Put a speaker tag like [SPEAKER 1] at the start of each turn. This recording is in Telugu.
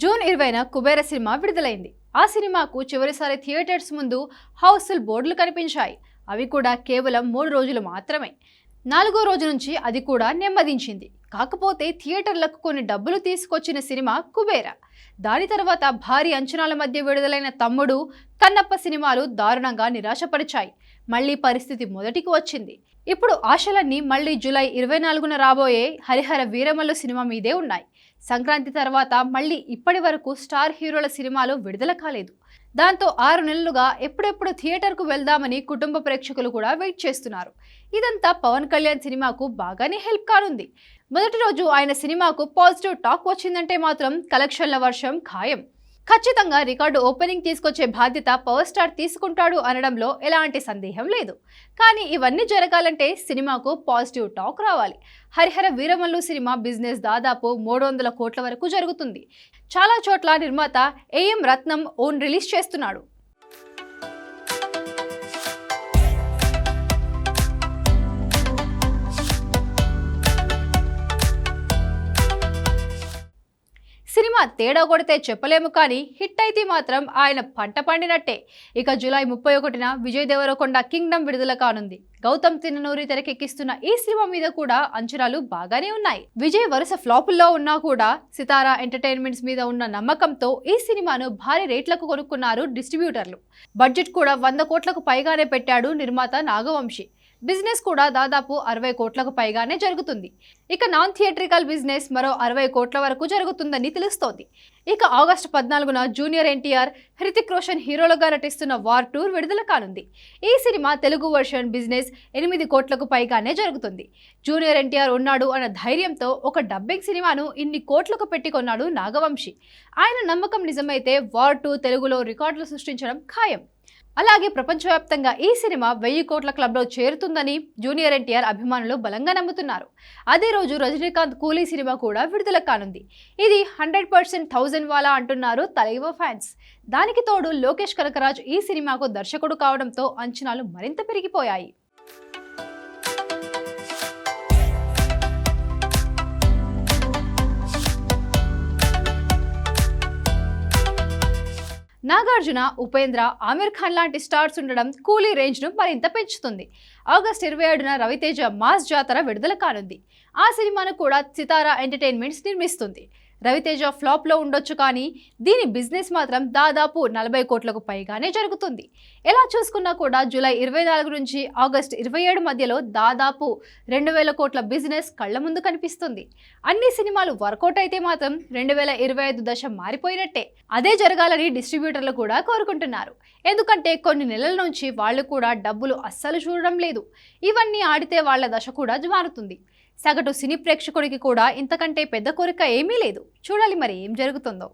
[SPEAKER 1] జూన్ ఇరవైన కుబేర సినిమా విడుదలైంది. ఆ సినిమాకు చివరిసారి థియేటర్స్ ముందు హౌస్ఫుల్ బోర్డులు కనిపించాయి. అవి కూడా కేవలం మూడు రోజులు మాత్రమే. నాలుగో రోజు నుంచి అది కూడా నెమ్మదించింది. కాకపోతే థియేటర్లకు కొన్ని డబ్బులు తీసుకొచ్చిన సినిమా కుబేర. దాని తర్వాత భారీ అంచనాల మధ్య విడుదలైన తమ్ముడు కన్నప్ప సినిమాలు దారుణంగా నిరాశపరిచాయి. మళ్ళీ పరిస్థితి మొదటికి వచ్చింది. ఇప్పుడు ఆశలన్నీ మళ్ళీ జూలై ఇరవై నాలుగున రాబోయే హరిహర వీరమల్లు సినిమా మీదే ఉన్నాయి. సంక్రాంతి తర్వాత మళ్ళీ ఇప్పటి వరకు స్టార్ హీరోల సినిమాలు విడుదల కాలేదు. దాంతో ఆరు నెలలుగా ఎప్పుడెప్పుడు థియేటర్కు వెళ్దామని కుటుంబ ప్రేక్షకులు కూడా వెయిట్ చేస్తున్నారు. ఇదంతా పవన్ కళ్యాణ్ సినిమాకు బాగానే హెల్ప్ కానుంది. మొదటి రోజు ఆయన సినిమాకు పాజిటివ్ టాక్ వచ్చిందంటే మాత్రం కలెక్షన్ల వర్షం ఖాయం. ఖచ్చితంగా రికార్డు ఓపెనింగ్ తీసుకొచ్చే బాధ్యత పవర్ స్టార్ తీసుకుంటాడు అనడంలో ఎలాంటి సందేహం లేదు. కానీ ఇవన్నీ జరగాలంటే సినిమాకు పాజిటివ్ టాక్ రావాలి. హరిహర వీరమల్లు సినిమా బిజినెస్ దాదాపు మూడు వందల కోట్ల వరకు జరుగుతుంది. చాలా చోట్ల నిర్మాత ఏఎం రత్నం ఓన్ రిలీజ్ చేస్తున్నాడు. సినిమా తేడా కొడితే చెప్పలేము కానీ హిట్ అయితే మాత్రం ఆయన పంట పండినట్టే. ఇక జూలై ముప్పై ఒకటిన విజయ్ దేవరకొండ కింగ్డమ్ విడుదల కానుంది. గౌతమ్ తిన్ననూరి తెరకెక్కిస్తున్న ఈ సినిమా మీద కూడా అంచనాలు బాగానే ఉన్నాయి. విజయ్ వరుస ఫ్లాపుల్లో ఉన్నా కూడా సితారా ఎంటర్టైన్మెంట్స్ మీద ఉన్న నమ్మకంతో ఈ సినిమాను భారీ రేట్లకు కొనుక్కున్నారు డిస్ట్రిబ్యూటర్లు. బడ్జెట్ కూడా వంద కోట్లకు పైగానే పెట్టాడు నిర్మాత నాగవంశి. బిజినెస్ కూడా దాదాపు అరవై కోట్లకు పైగానే జరుగుతుంది. ఇక నాన్ థియేట్రికల్ బిజినెస్ మరో అరవై కోట్ల వరకు జరుగుతుందని తెలుస్తోంది. ఇక ఆగస్టు పద్నాలుగున జూనియర్ ఎన్టీఆర్ హృతిక్ రోషన్ హీరోలుగా నటిస్తున్న వార్ టూర్ విడుదల కానుంది. ఈ సినిమా తెలుగు వర్షన్ బిజినెస్ ఎనిమిది కోట్లకు పైగానే జరుగుతుంది. జూనియర్ ఎన్టీఆర్ ఉన్నాడు అన్న ధైర్యంతో ఒక డబ్బింగ్ సినిమాను ఇన్ని కోట్లకు పెట్టి కొన్నాడు నాగవంశి. ఆయన నమ్మకం నిజమైతే వార్ టూ తెలుగులో రికార్డులు సృష్టించడం ఖాయం. అలాగే ప్రపంచవ్యాప్తంగా ఈ సినిమా వెయ్యి కోట్ల క్లబ్లో చేరుతుందని జూనియర్ ఎన్టీఆర్ అభిమానులు బలంగా నమ్ముతున్నారు. అదే రోజు రజనీకాంత్ కూలీ సినిమా కూడా విడుదల కానుంది. ఇది హండ్రెడ్ పర్సెంట్ థౌజండ్ వాలా అంటున్నారు తలైవ ఫ్యాన్స్. దానికి తోడు లోకేష్ కనకరాజ్ ఈ సినిమాకు దర్శకుడు కావడంతో అంచనాలు మరింత పెరిగిపోయాయి. నాగార్జున ఉపేంద్ర ఆమిర్ ఖాన్ లాంటి స్టార్స్ ఉండడం కూలీ రేంజ్ను మరింత పెంచుతుంది. ఆగస్ట్ ఇరవై ఏడున రవితేజ మాస్ జాతర విడుదల కానుంది. ఆ సినిమాను కూడా సితారా ఎంటర్టైన్మెంట్స్ నిర్మిస్తుంది. రవితేజ ఫ్లాప్లో ఉండొచ్చు కానీ దీని బిజినెస్ మాత్రం దాదాపు నలభై కోట్లకు పైగానే జరుగుతుంది. ఎలా చూసుకున్నా కూడా జూలై ఇరవై నాలుగు నుంచి ఆగస్ట్ ఇరవై ఏడు మధ్యలో దాదాపు రెండు వేల కోట్ల బిజినెస్ కళ్ళ ముందు కనిపిస్తుంది. అన్ని సినిమాలు వర్కౌట్ అయితే మాత్రం రెండు వేల ఇరవై ఐదు దశ మారిపోయినట్టే. అదే జరగాలని డిస్ట్రిబ్యూటర్లు కూడా కోరుకుంటున్నారు. ఎందుకంటే కొన్ని నెలల నుంచి వాళ్ళు కూడా డబ్బులు అస్సలు చూడడం లేదు. ఇవన్నీ ఆడితే వాళ్ళ దశ కూడా మారుతుంది. సగటు సినీ ప్రేక్షకుడికి కూడా ఇంతకంటే పెద్ద కోరిక ఏమీ లేదు. చూడాలి మరి ఏం జరుగుతుందో.